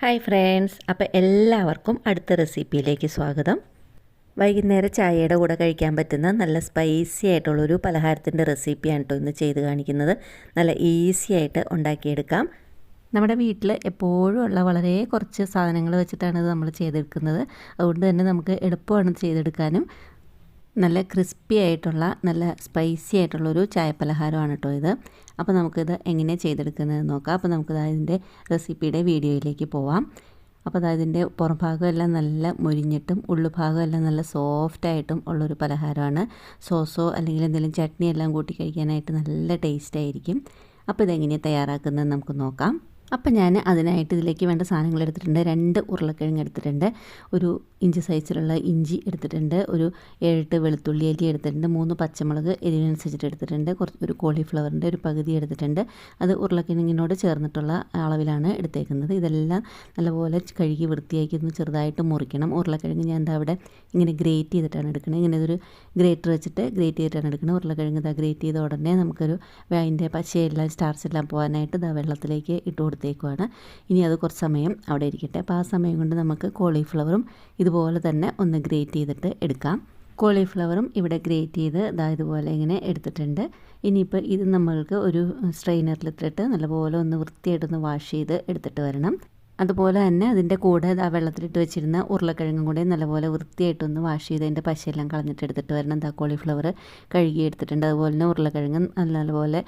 Hi friends അപ്പോൾ എല്ലാവർക്കും അടുത്ത റെസിപ്പിയിലേക്ക് സ്വാഗതം. വൈകുന്നേരം ചായയുടെ കൂടെ കഴിക്കാൻ പറ്റുന്ന നല്ല സ്പൈസി ആയിട്ടുള്ളൊരു പലഹാരത്തിന്റെ റെസിപ്പിയാണ് കേട്ടോ ഇന്ന് ചെയ്ത് കാണിക്കുന്നത്. നല്ല ഈസി ആയിട്ട് ഉണ്ടാക്കിയെടുക്കാം. നമ്മുടെ വീട്ടിൽ എപ്പോഴും ഉള്ള വളരെ കുറച്ച് സാധനങ്ങൾ വെച്ചിട്ടാണ് ഇത് നമ്മൾ ചെയ്തെടുക്കുന്നത്. അതുകൊണ്ട് തന്നെ നമുക്ക് എളുപ്പമാണ് ചെയ്തെടുക്കാനും. നല്ല ക്രിസ്പി ആയിട്ടുള്ള നല്ല സ്പൈസി ആയിട്ടുള്ളൊരു ചായപ്പലഹാരമാണ് കേട്ടോ ഇത്. അപ്പോൾ നമുക്കിത് എങ്ങനെ ചെയ്തെടുക്കുന്നത് നോക്കാം. അപ്പോൾ നമുക്കിത് അതിന്റെ റെസിപ്പിയുടെ വീഡിയോയിലേക്ക് പോവാം. അപ്പോൾ അതായത് ഇതിന്റെ പുറംഭാഗം എല്ലാം നല്ല മുരിഞ്ഞിട്ടും ഉള്ളുഭാഗം എല്ലാം നല്ല സോഫ്റ്റായിട്ടും ഉള്ളൊരു പലഹാരമാണ്. സോസോ അല്ലെങ്കിൽ എന്തെങ്കിലും ചട്നി എല്ലാം കൂട്ടി കഴിക്കാനായിട്ട് നല്ല ടേസ്റ്റ് ആയിരിക്കും. അപ്പോൾ ഇതെങ്ങനെയാണ് തയ്യാറാക്കുന്നത് നമുക്ക് നോക്കാം. അപ്പം ഞാൻ അതിനായിട്ട് ഇതിലേക്ക് വേണ്ട സാധനങ്ങൾ എടുത്തിട്ടുണ്ട്. രണ്ട് ഉരുളക്കിഴങ്ങ് എടുത്തിട്ടുണ്ട്. ഒരു ഇഞ്ചി സൈസിലുള്ള ഇഞ്ചി എടുത്തിട്ടുണ്ട്. ഒരു ഏഴെട്ട് വെളുത്തുള്ളി അരി എടുത്തിട്ടുണ്ട്. മൂന്ന് പച്ചമുളക് എരിവിനനുസരിച്ചിട്ട് എടുത്തിട്ടുണ്ട്. കുറച്ച് ഒരു കോളിഫ്ലവറിന്റെ ഒരു പകുതി എടുത്തിട്ടുണ്ട്. അത് ഉരുളക്കിഴങ്ങിനോട് ചേർന്നിട്ടുള്ള അളവിലാണ് എടുത്തേക്കുന്നത്. ഇതെല്ലാം നല്ലപോലെ കഴുകി വൃത്തിയാക്കി ഒന്ന് ചെറുതായിട്ട് മുറിക്കണം. ഉരുളക്കിഴങ്ങ് ഞാൻ എന്താ അവിടെ ഇങ്ങനെ ഗ്രേറ്റ് ചെയ്തിട്ടാണ് എടുക്കുന്നത് ഇങ്ങനെ ഒരു ഗ്രേറ്റർ വെച്ചിട്ട് ഗ്രേറ്റ് ചെയ്തിട്ടാണ് എടുക്കുന്നത് ഉരുളക്കിഴങ്ങ് ഇതാ ഗ്രേറ്റ് ചെയ്ത ഉടനെ നമുക്കൊരു അതിന്റെ പശയെല്ലാം സ്റ്റാർസ് എല്ലാം പോകാനായിട്ട് ഇതാ വെള്ളത്തിലേക്ക് ഇട്ട് കൊടുത്തേക്കുവാണ്. ഇനി അത് കുറച്ച് സമയം അവിടെ ഇരിക്കട്ടെ. അപ്പോൾ ആ സമയം കൊണ്ട് നമുക്ക് കോളിഫ്ലവറും ഇതുപോലെ തന്നെ ഒന്ന് ഗ്രേറ്റ് ചെയ്തിട്ട് എടുക്കാം. കോളിഫ്ലവറും ഇവിടെ ഗ്രേറ്റ് ചെയ്ത് ഇതാ ഇതുപോലെ ഇങ്ങനെ എടുത്തിട്ടുണ്ട്. ഇനിയിപ്പോൾ ഇത് നമ്മൾക്ക് ഒരു സ്ട്രെയിനറിലിട്ടിട്ട് നല്ലപോലെ ഒന്ന് വൃത്തിയായിട്ടൊന്ന് വാഷ് ചെയ്ത് എടുത്തിട്ട് വരണം. അതുപോലെ തന്നെ അതിന്റെ കൂടെ ആ വെള്ളത്തിലിട്ട് വെച്ചിരുന്ന ഉരുളക്കിഴങ്ങും കൂടെ നല്ലപോലെ വൃത്തിയായിട്ടൊന്ന് വാഷ് ചെയ്ത് അതിന്റെ പശയെല്ലാം കളഞ്ഞിട്ട് എടുത്തിട്ട് വരണം. എന്താ കോളിഫ്ലവർ കഴുകി എടുത്തിട്ടുണ്ട്. അതുപോലെ തന്നെ ഉരുളക്കിഴങ്ങ് നല്ലപോലെ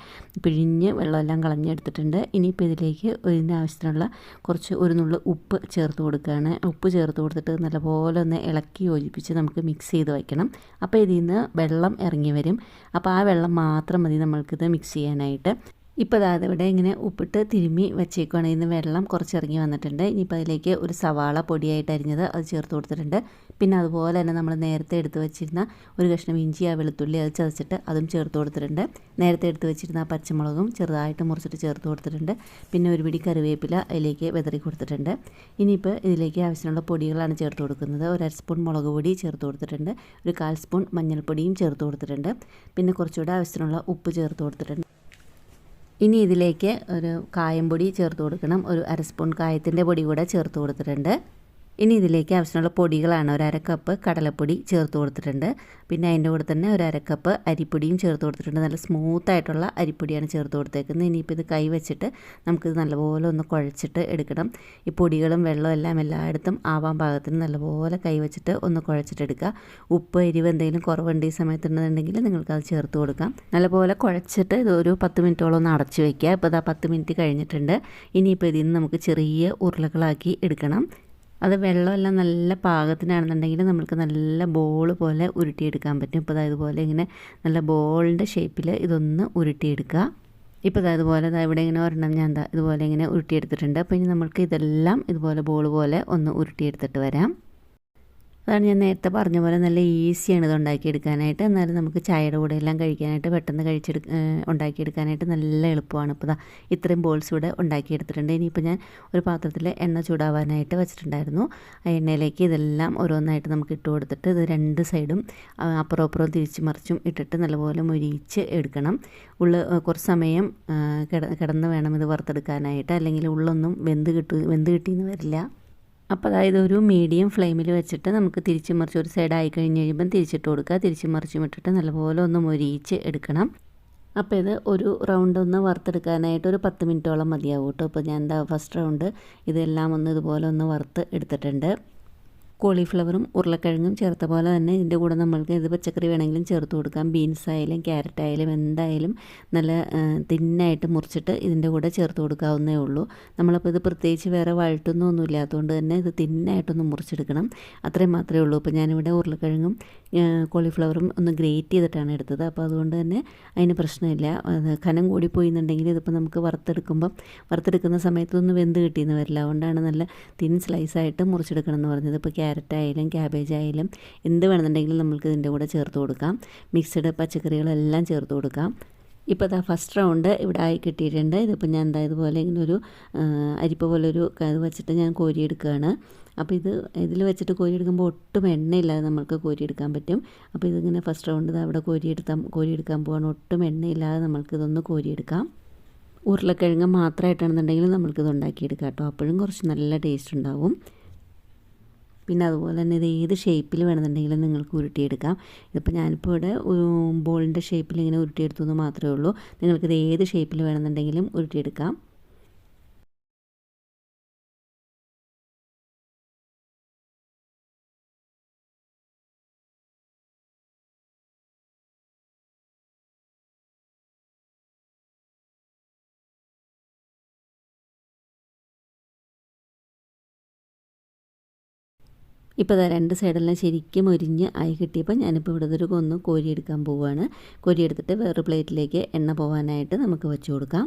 പിഴിഞ്ഞ് വെള്ളമെല്ലാം കളഞ്ഞെടുത്തിട്ടുണ്ട് ഇനിയിപ്പോൾ ഇതിലേക്ക് ഇതിന്റെ ആവശ്യത്തിനുള്ള കുറച്ച് ഒരു നുള്ളു ഉപ്പ് ചേർത്ത് കൊടുക്കുകയാണ്. ഉപ്പ് ചേർത്ത് കൊടുത്തിട്ട് നല്ലപോലെ ഒന്ന് ഇളക്കി യോജിപ്പിച്ച് നമുക്ക് മിക്സ് ചെയ്ത് വയ്ക്കണം. അപ്പോൾ ഇതിൽ നിന്ന് വെള്ളം ഇറങ്ങി വരും. അപ്പോൾ ആ വെള്ളം മാത്രം മതി നമ്മൾക്കിത് മിക്സ് ചെയ്യാനായിട്ട്. ഇപ്പോൾ അതായത് ഇവിടെ ഇങ്ങനെ ഉപ്പിട്ട് തിരുമ്മി വെച്ചേക്കുവാണ്. ഇന്ന് വെള്ളം കുറച്ചിറങ്ങി വന്നിട്ടുണ്ട്. ഇനിയിപ്പോൾ അതിലേക്ക് ഒരു സവാള പൊടിയായിട്ട് അരിഞ്ഞത് അത് ചേർത്ത് കൊടുത്തിട്ടുണ്ട്. പിന്നെ അതുപോലെ തന്നെ നമ്മൾ നേരത്തെ എടുത്ത് വെച്ചിരുന്ന ഒരു കഷ്ണം ഇഞ്ചി ആ വെളുത്തുള്ളി അത് ചതച്ചിട്ട് അതും ചേർത്ത് കൊടുത്തിട്ടുണ്ട്. നേരത്തെ എടുത്ത് വെച്ചിരുന്ന പച്ചമുളകും ചെറുതായിട്ട് മുറിച്ചിട്ട് ചേർത്ത് കൊടുത്തിട്ടുണ്ട്. പിന്നെ ഒരു പിടി കറിവേപ്പില അതിലേക്ക് വെതറി കൊടുത്തിട്ടുണ്ട്. ഇനിയിപ്പോൾ ഇതിലേക്ക് ആവശ്യമുള്ള പൊടികളാണ് ചേർത്ത് കൊടുക്കുന്നത്. ഒരു അര സ്പൂൺ മുളക് പൊടി ചേർത്ത് കൊടുത്തിട്ടുണ്ട്. ഒരു കാൽ സ്പൂൺ മഞ്ഞൾപ്പൊടിയും ചേർത്ത് കൊടുത്തിട്ടുണ്ട്. പിന്നെ കുറച്ചുകൂടെ ആവശ്യത്തിനുള്ള ഉപ്പ് ചേർത്ത് കൊടുത്തിട്ടുണ്ട്. ഇനി ഇതിലേക്ക് ഒരു കായംപൊടി ചേർത്ത് കൊടുക്കണം. ഒരു അര സ്പൂൺ കായത്തിന്റെ പൊടി കൂടെ ചേർത്ത് കൊടുത്തിട്ടുണ്ട്. ഇനി ഇതിലേക്ക് ആവശ്യമുള്ള പൊടികളാണ്. ഒരു അരക്കപ്പ് കടലപ്പൊടി ചേർത്ത് കൊടുത്തിട്ടുണ്ട്. പിന്നെ അതിന്റെ കൂടെ തന്നെ ഒരു അരക്കപ്പ് അരിപ്പൊടിയും ചേർത്ത് കൊടുത്തിട്ടുണ്ട്. നല്ല സ്മൂത്തായിട്ടുള്ള അരിപ്പൊടിയാണ് ചേർത്ത് കൊടുത്തേക്കുന്നത്. ഇനിയിപ്പോൾ ഇത് കൈ വെച്ചിട്ട് നമുക്കിത് നല്ലപോലെ ഒന്ന് കുഴച്ചിട്ട് എടുക്കണം. ഈ പൊടികളും വെള്ളവും എല്ലാം എല്ലായിടത്തും ആവാൻ പാകത്തിന് നല്ലപോലെ കൈ വെച്ചിട്ട് ഒന്ന് കുഴച്ചിട്ടെടുക്കുക. ഉപ്പ് എരിവ് എന്തെങ്കിലും കുറവുണ്ട് ഈ സമയത്തുണ്ടെന്നുണ്ടെങ്കിൽ നിങ്ങൾക്കത് ചേർത്ത് കൊടുക്കാം. നല്ലപോലെ കുഴച്ചിട്ട് ഇത് ഒരു പത്ത് മിനിറ്റോളം ഒന്ന് അടച്ചു വയ്ക്കുക ഇപ്പോൾ ഇതാ പത്ത് മിനിറ്റ് കഴിഞ്ഞിട്ടുണ്ട്. ഇനിയിപ്പോൾ ഇതിൽ നിന്ന് നമുക്ക് ചെറിയ ഉരുളകളാക്കി എടുക്കണം. അത് വെള്ളമെല്ലാം നല്ല പാകത്തിനാണെന്നുണ്ടെങ്കിൽ നമുക്ക് നല്ല ബോൾ പോലെ ഉരുട്ടിയെടുക്കാൻ പറ്റും. ഇപ്പോൾ ഇതുപോലെ ഇങ്ങനെ നല്ല ബോളിന്റെ ഷേപ്പിൽ ഇതൊന്ന് ഉരുട്ടിയെടുക്കുക. ഇപ്പോൾ അതുപോലെ ഇവിടെ ഇങ്ങനെ ഒരെണ്ണം ഞാൻ എന്താ ഇതുപോലെ ഇങ്ങനെ ഉരുട്ടിയെടുത്തിട്ടുണ്ട്. അപ്പോൾ ഇനി നമുക്ക് ഇതെല്ലാം ഇതുപോലെ ബോൾ പോലെ ഒന്ന് ഉരുട്ടിയെടുത്തിട്ട് വരാം. അതാണ് ഞാൻ നേരത്തെ പറഞ്ഞ പോലെ നല്ല ഈസിയാണ് ഇത് ഉണ്ടാക്കിയെടുക്കാനായിട്ട്. എന്നാലും നമുക്ക് ചായയുടെ കൂടെ എല്ലാം കഴിക്കാനായിട്ട് പെട്ടെന്ന് കഴിച്ചെടു ഉണ്ടാക്കിയെടുക്കാനായിട്ട് നല്ല എളുപ്പമാണ്. ഇപ്പോൾ ഇത്രയും ബോൾസ് ഇവിടെ ഉണ്ടാക്കിയെടുത്തിട്ടുണ്ട്. ഇനിയിപ്പോൾ ഞാൻ ഒരു പാത്രത്തിൽ എണ്ണ ചൂടാവാനായിട്ട് വെച്ചിട്ടുണ്ടായിരുന്നു. ആ എണ്ണയിലേക്ക് ഇതെല്ലാം ഓരോന്നായിട്ട് നമുക്ക് ഇട്ട് കൊടുത്തിട്ട് ഇത് രണ്ട് സൈഡും അപ്പുറം അപ്പുറം തിരിച്ച് മറിച്ചും ഇട്ടിട്ട് നല്ലപോലെ മുരിച്ച് എടുക്കണം. ഉള്ള കുറച്ച് സമയം കിടന്ന് വേണം ഇത് വറുത്തെടുക്കാനായിട്ട്. അല്ലെങ്കിൽ ഉള്ളൊന്നും വെന്ത് കിട്ടു വെന്ത് കിട്ടിയെന്ന് വരില്ല. അപ്പോൾ അതായത് ഒരു മീഡിയം ഫ്ലെയിമിൽ വെച്ചിട്ട് നമുക്ക് തിരിച്ച് മറിച്ച് ഒരു സൈഡ് ആയി കഴിഞ്ഞ് കഴിയുമ്പം തിരിച്ചിട്ട് കൊടുക്കുക. തിരിച്ച് മറിച്ചും ഇട്ടിട്ട് നല്ലപോലെ ഒന്ന് മൊരിയിച്ച് എടുക്കണം. അപ്പോൾ ഇത് ഒരു റൗണ്ട് ഒന്ന് വറുത്തെടുക്കാനായിട്ട് ഒരു പത്ത് മിനിറ്റോളം മതിയാവും കേട്ടോ. അപ്പോൾ ഞാൻ എന്താ ഫസ്റ്റ് റൗണ്ട് ഇതെല്ലാം ഒന്ന് ഇതുപോലെ ഒന്ന് വറുത്ത് എടുത്തിട്ടുണ്ട്. കോളിഫ്ലവറും ഉരുളക്കിഴങ്ങും ചേർത്ത പോലെ തന്നെ ഇതിന്റെ കൂടെ നമ്മൾക്ക് ഇത് പച്ചക്കറി വേണമെങ്കിലും ചേർത്ത് കൊടുക്കാം. ബീൻസ് ആയാലും ക്യാരറ്റ് ആയാലും എന്തായാലും നല്ല തിന്നായിട്ട് മുറിച്ചിട്ട് ഇതിന്റെ കൂടെ ചേർത്ത് കൊടുക്കാവുന്നേ ഉള്ളൂ. നമ്മളപ്പോൾ ഇത് പ്രത്യേകിച്ച് വേറെ വഴട്ടൊന്നും ഇല്ലാത്തതുകൊണ്ട് തന്നെ ഇത് തിന്നായിട്ടൊന്ന് മുറിച്ചെടുക്കണം. അത്രയും മാത്രമേ ഉള്ളൂ. ഇപ്പോൾ ഞാനിവിടെ ഉരുളക്കിഴങ്ങും കോളിഫ്ലവറും ഒന്ന് ഗ്രേറ്റ് ചെയ്തിട്ടാണ് എടുത്തത്. അപ്പോൾ അതുകൊണ്ട് തന്നെ അതിന് പ്രശ്നമില്ല. കനം കൂടി പോയി എന്നുണ്ടെങ്കിൽ ഇതിപ്പോൾ നമുക്ക് വറുത്തെടുക്കുമ്പം വറുത്തെടുക്കുന്ന സമയത്തൊന്നും വെന്ത് കിട്ടിയെന്ന് വരില്ല. അതുകൊണ്ടാണ് നല്ല തിൻ സ്ലൈസായിട്ട് മുറിച്ചെടുക്കണം എന്ന് പറഞ്ഞത്. ഇപ്പോൾ ക്യാരറ്റ് ആയാലും ക്യാബേജ് ആയാലും എന്ത് വേണമെന്നുണ്ടെങ്കിലും നമുക്ക് ഇതിന്റെ കൂടെ ചേർത്ത് കൊടുക്കാം. മിക്സഡ് പച്ചക്കറികളെല്ലാം ചേർത്ത് കൊടുക്കാം. ഇപ്പോൾ ഇതാ ഫസ്റ്റ് റൗണ്ട് ഇവിടെ ആയി കിട്ടിയിട്ടുണ്ട്. ഇതിപ്പോൾ ഞാൻ എന്താ ഇതുപോലെ ഇങ്ങനെ ഒരു അരിപ്പ പോലൊരു ഇത് വെച്ചിട്ട് ഞാൻ കോരിയെടുക്കുകയാണ്. അപ്പോൾ ഇത് ഇതിൽ വെച്ചിട്ട് കോരിയെടുക്കുമ്പോൾ ഒട്ടും എണ്ണയില്ലാതെ നമുക്ക് കോരിയെടുക്കാൻ പറ്റും. അപ്പോൾ ഇതിങ്ങനെ ഫസ്റ്റ് റൗണ്ട് അവിടെ കോരിയെടുത്താൽ കോരിയെടുക്കാൻ പോവാണ്. ഒട്ടും എണ്ണയില്ലാതെ നമുക്ക് ഇതൊന്ന് കോരിയെടുക്കാം. ഉരുളക്കിഴങ്ങ് മാത്രമായിട്ടാണെന്നുണ്ടെങ്കിൽ നമ്മൾക്കിത് ഉണ്ടാക്കിയെടുക്കാം കേട്ടോ. അപ്പോഴും കുറച്ച് നല്ല ടേസ്റ്റ് ഉണ്ടാവും. പിന്നെ അതുപോലെ തന്നെ ഇത് ഏത് ഷേപ്പിൽ വേണമെന്നുണ്ടെങ്കിലും നിങ്ങൾക്ക് ഉരുട്ടിയെടുക്കാം. ഇതിപ്പോൾ ഞാനിപ്പോൾ ഇവിടെ ബോളിന്റെ ഷേപ്പിൽ ഇങ്ങനെ ഉരുട്ടിയെടുത്തു എന്ന് മാത്രമേ ഉള്ളൂ. നിങ്ങൾക്കിത് ഏത് ഷേപ്പിൽ വേണമെന്നുണ്ടെങ്കിലും ഉരുട്ടിയെടുക്കാം. ഇപ്പോൾ രണ്ട് സൈഡെല്ലാം ശരിക്കും ഒരിഞ്ഞ് ആയി കിട്ടിയപ്പോൾ ഞാനിപ്പോൾ ഇവിടെ ഒരു കൊന്ന് കോരിയെടുക്കാൻ പോവുകയാണ് കോരിയെടുത്തിട്ട് വേറൊരു പ്ലേറ്റിലേക്ക് എണ്ണ പോകാനായിട്ട് നമുക്ക് വെച്ച് കൊടുക്കാം.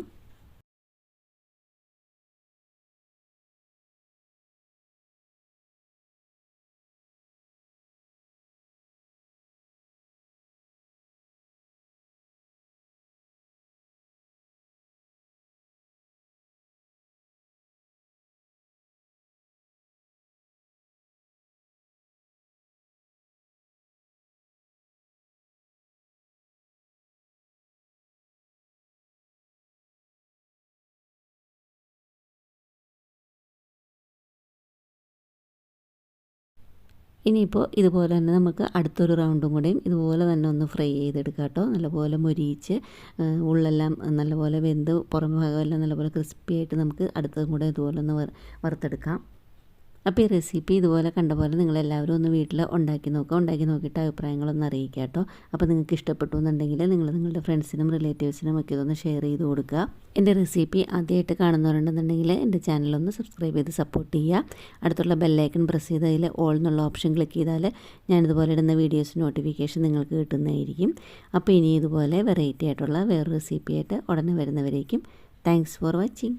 ഇനിയിപ്പോൾ ഇതുപോലെ തന്നെ നമുക്ക് അടുത്തൊരു റൗണ്ടും കൂടെയും ഇതുപോലെ തന്നെ ഒന്ന് ഫ്രൈ ചെയ്തെടുക്കാം കേട്ടോ. നല്ലപോലെ മൊരിയിച്ച് ഉള്ളെല്ലാം നല്ലപോലെ വെന്ത് പുറം ഭാഗമെല്ലാം നല്ലപോലെ ക്രിസ്പി ആയിട്ട് നമുക്ക് അടുത്തതും കൂടെ ഇതുപോലെ ഒന്ന് വറുത്തെടുക്കാം. അപ്പോൾ ഈ റെസിപ്പി ഇതുപോലെ കണ്ട പോലെ നിങ്ങളെല്ലാവരും ഒന്ന് വീട്ടിൽ ഉണ്ടാക്കി നോക്കുക. ഉണ്ടാക്കി നോക്കിയിട്ട് അഭിപ്രായങ്ങളൊന്ന് അറിയിക്കുക കേട്ടോ. അപ്പോൾ നിങ്ങൾക്ക് ഇഷ്ടപ്പെട്ടു എന്നുണ്ടെങ്കിൽ നിങ്ങൾ നിങ്ങളുടെ ഫ്രണ്ട്സിനും റിലേറ്റീവ്സിനും ഒക്കെ ഇതൊന്ന് ഷെയർ ചെയ്ത് കൊടുക്കുക. എന്റെ റെസിപ്പി ആദ്യമായിട്ട് കാണുന്നവരുണ്ടെന്നുണ്ടെങ്കിൽ എന്റെ ചാനലൊന്ന് സബ്സ്ക്രൈബ് ചെയ്ത് സപ്പോർട്ട് ചെയ്യുക. അടുത്തുള്ള ബെല്ലൈക്കൺ പ്രസ് ചെയ്ത് അതിൽ ഓൾ എന്നുള്ള ഓപ്ഷൻ ക്ലിക്ക് ചെയ്താൽ ഞാനിതുപോലെ ഇടുന്ന വീഡിയോസ് നോട്ടിഫിക്കേഷൻ നിങ്ങൾക്ക് കിട്ടുന്നതായിരിക്കും. അപ്പോൾ ഇനി ഇതുപോലെ വെറൈറ്റി ആയിട്ടുള്ള വേറെ റെസിപ്പിയായിട്ട് ഉടനെ വരുന്നവരേക്കും. Thanks for watching